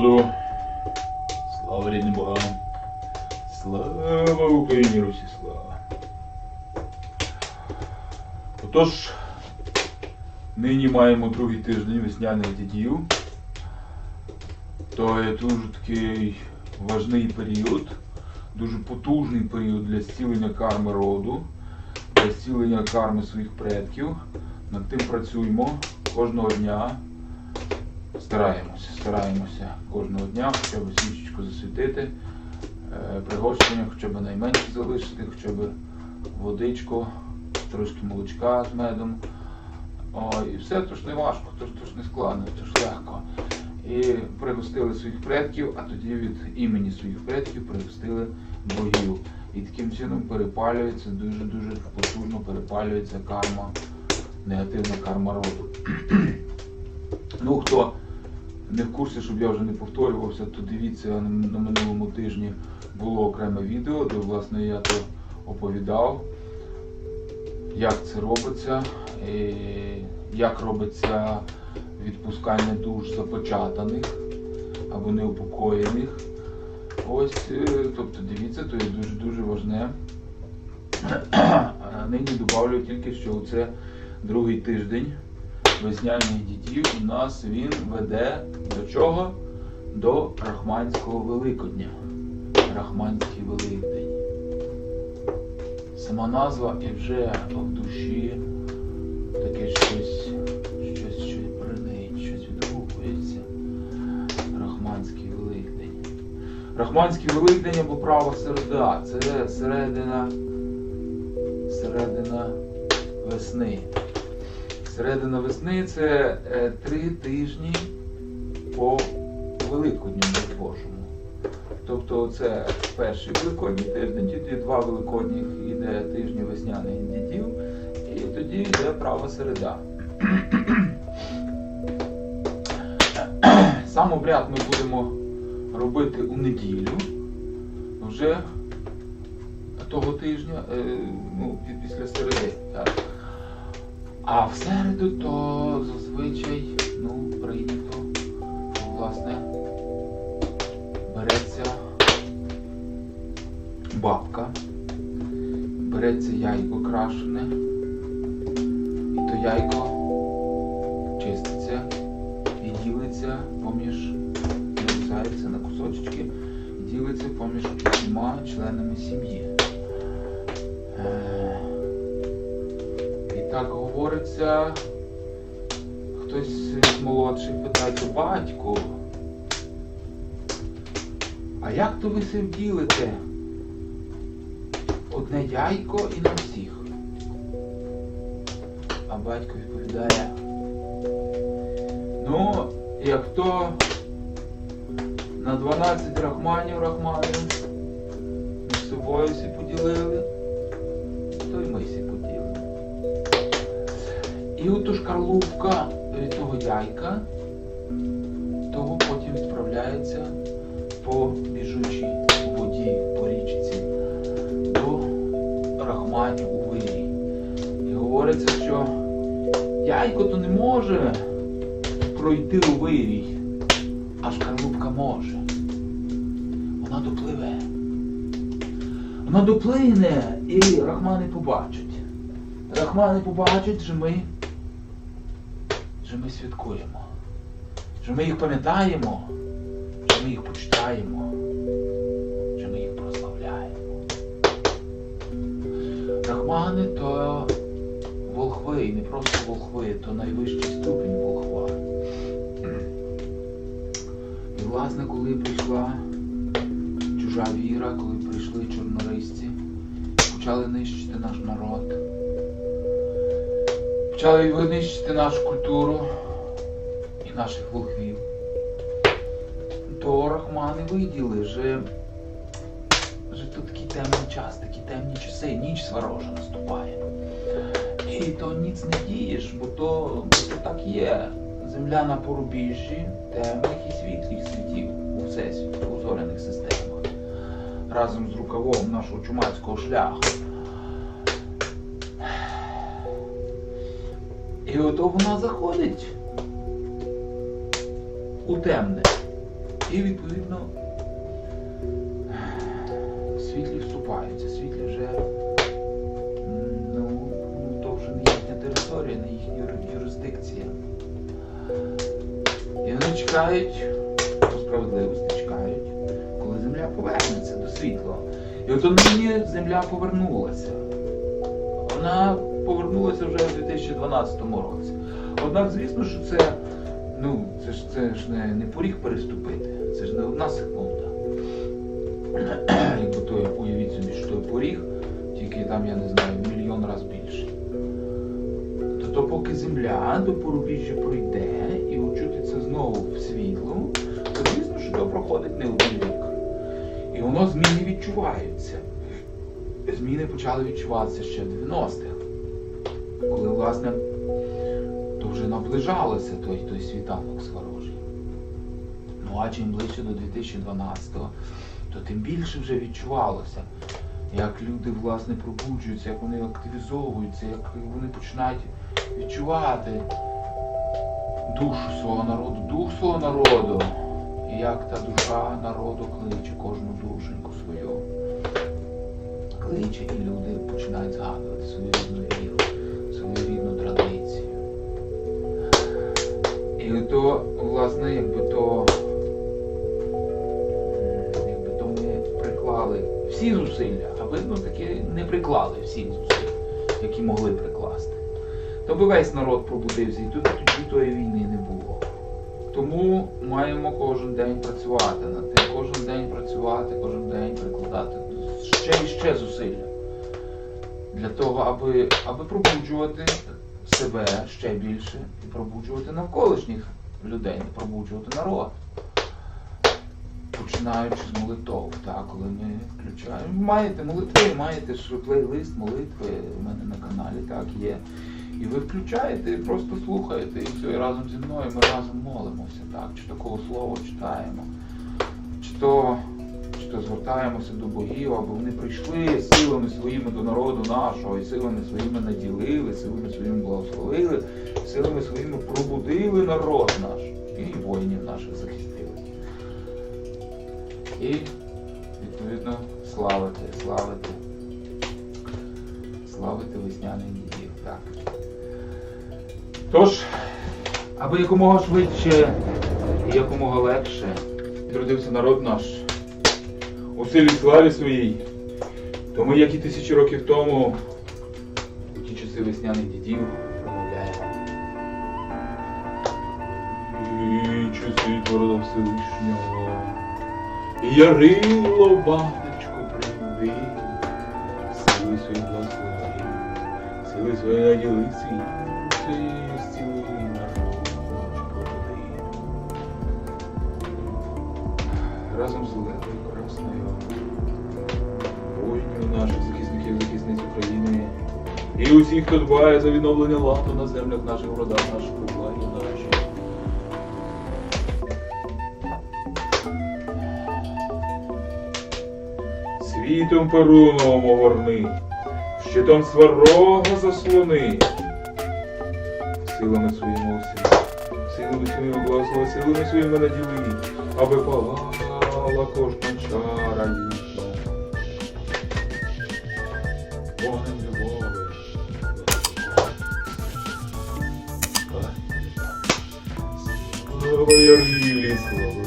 народу! Слава рідним богам! Слава Україні, Русі, слава! Отож, нині маємо другий тиждень весняних дідів. То є дуже такий важний період, дуже потужний період для зцілення карми роду, для зцілення карми своїх предків. Над тим працюємо кожного дня. Стараємося, стараємося кожного дня хоча б свічечку засвітити, е, пригощення хоча б найменше залишити, хоча б водичку, трошки молочка з медом. О, і все то ж не важко, то ж, то ж не складно, то ж легко. І пригостили своїх предків, а тоді від імені своїх предків пригостили богів. І таким чином перепалюється, дуже-дуже потужно перепалюється карма, негативна карма роду. ну, хто не в курсі, щоб я вже не повторювався, то дивіться на, минулому тижні було окреме відео, де власне я то оповідав, як це робиться, і як робиться відпускання душ запечатаних або неупокоєних. Ось, е, тобто дивіться, то є дуже-дуже важне. Нині додавлю тільки, що це другий тиждень весняних дітів у нас він веде до чого? До Рахманського Великодня. Рахманський Великдень. Сама назва і вже в душі таке щось, щось, щось бринить, щось відгукується. Рахманський Великдень. Рахманський Великдень або права середа. Це середина, середина весни. Середина весни це е, три тижні по Великодню Божому. Тобто це перший великодній тиждень, тоді два великодніх іде тижні весняних дідів, і тоді йде права середа. Сам обряд ми будемо робити у неділю вже того тижня, е, ну, після середи. А в середу то зазвичай ну, прийнято, власне, береться бабка, береться яйко крашене, і то яйко чиститься і ділиться поміж, нарізається на кусочки і ділиться поміж усіма членами сім'ї. Так говориться, хтось з молодших питається, батько, а як то ви се вділите? Одне яйко і на всіх. А батько відповідає, ну, як то на 12 рахманів рахманів між собою всі поділили, І ото шкарлупка від того яйка, того потім відправляється по біжучій воді, по річці до рахманів у вирі. І говориться, що яйко то не може пройти у вирій, а шкарлупка може. Вона допливе. Вона доплине і рахмани побачать. Рахмани побачать, що ми, що ми святкуємо, що ми їх пам'ятаємо, що ми їх почитаємо, що ми їх прославляємо. Рахмани то волхви, і не просто волхви, то найвищий ступінь волхва. І власне, коли прийшла чужа віра, коли прийшли чорнорисці, почали нищити наш народ, почали винищити нашу культуру і наших волхвів, то рахмани виділи, що, що тут такий темний час, такі темні часи, ніч сварожа наступає. І то ніц не дієш, бо то, бо то так є. Земля на порубіжжі темних і світлих світів у всесвіті, у зоряних системах. Разом з рукавом нашого чумацького шляху. І ото вона заходить у темне. І відповідно світлі вступаються. Світлі вже ну, ну, то вже не їхня територія, не їхня юрисдикція. І вони чекають, по справедливості чекають, коли земля повернеться до світла. І от нині земля повернулася. Вона повернулася вже 2012 році. Однак, звісно, що це, ну, це ж це ж не, не поріг переступити, це ж не одна секунда. Якби то уявіть собі, що той поріг, тільки там, я не знаю, мільйон разів більший. То, то поки земля до порубіжжя пройде і очутиться знову в світло, то звісно, що то проходить не один рік. І воно зміни відчуваються. Зміни почали відчуватися ще в 90-х, коли, власне, то вже наближалося той, той світанок сворожий. Ну а чим ближче до 2012-го, то тим більше вже відчувалося, як люди власне пробуджуються, як вони активізовуються, як вони починають відчувати душу свого народу, дух свого народу, і як та душа народу кличе кожну душеньку свою. Кличе і люди починають згадувати свою рідну віру, свою рідну традицію. І то, власне, якби то, якби то ми приклали всі зусилля, а видно таки не приклали всіх зусиль, які могли прикласти. То би весь народ пробудився, і тут тоді тої війни не було. Тому маємо кожен день працювати над тим, кожен день працювати, кожен день прикладати ще і ще зусилля для того, аби, аби пробуджувати себе ще більше і пробуджувати навколишніх людей, пробуджувати народ. Починаючи з молитов, так, коли ми включаємо. Маєте молитви, маєте ж плейлист молитви у мене на каналі, так, є. І ви включаєте, і просто слухаєте, і все, і разом зі мною ми разом молимося, так, чи такого слова читаємо, чи то, то звертаємося до богів, аби вони прийшли силами своїми до народу нашого, і силами своїми наділили, силами своїми благословили, силами своїми пробудили народ наш і воїнів наших захистили. І, відповідно, славити, славити, славити весняний дідів. Так. Тож, аби якомога швидше і якомога легше відродився народ наш у силі славі своїй, то ми, як і тисячі років тому, у ті часи весняних дідів промовляємо. І часи творода Всевишнього, ярило батечко прибуди, сили свої благослови, сили свої наділи світи, Разом з Левою Красною, воїнів наших захисників, захисниць України, і усіх, хто дбає за відновлення ладу на землях наших, родах наших, владі нашій. Світом перуновим огорни, щитом сварога заслони, силами своїми усі, силами своїми благослови, силами своїми наділи, аби палала кожна чара вічна. Вогнем любови. Слава Ярилі, слава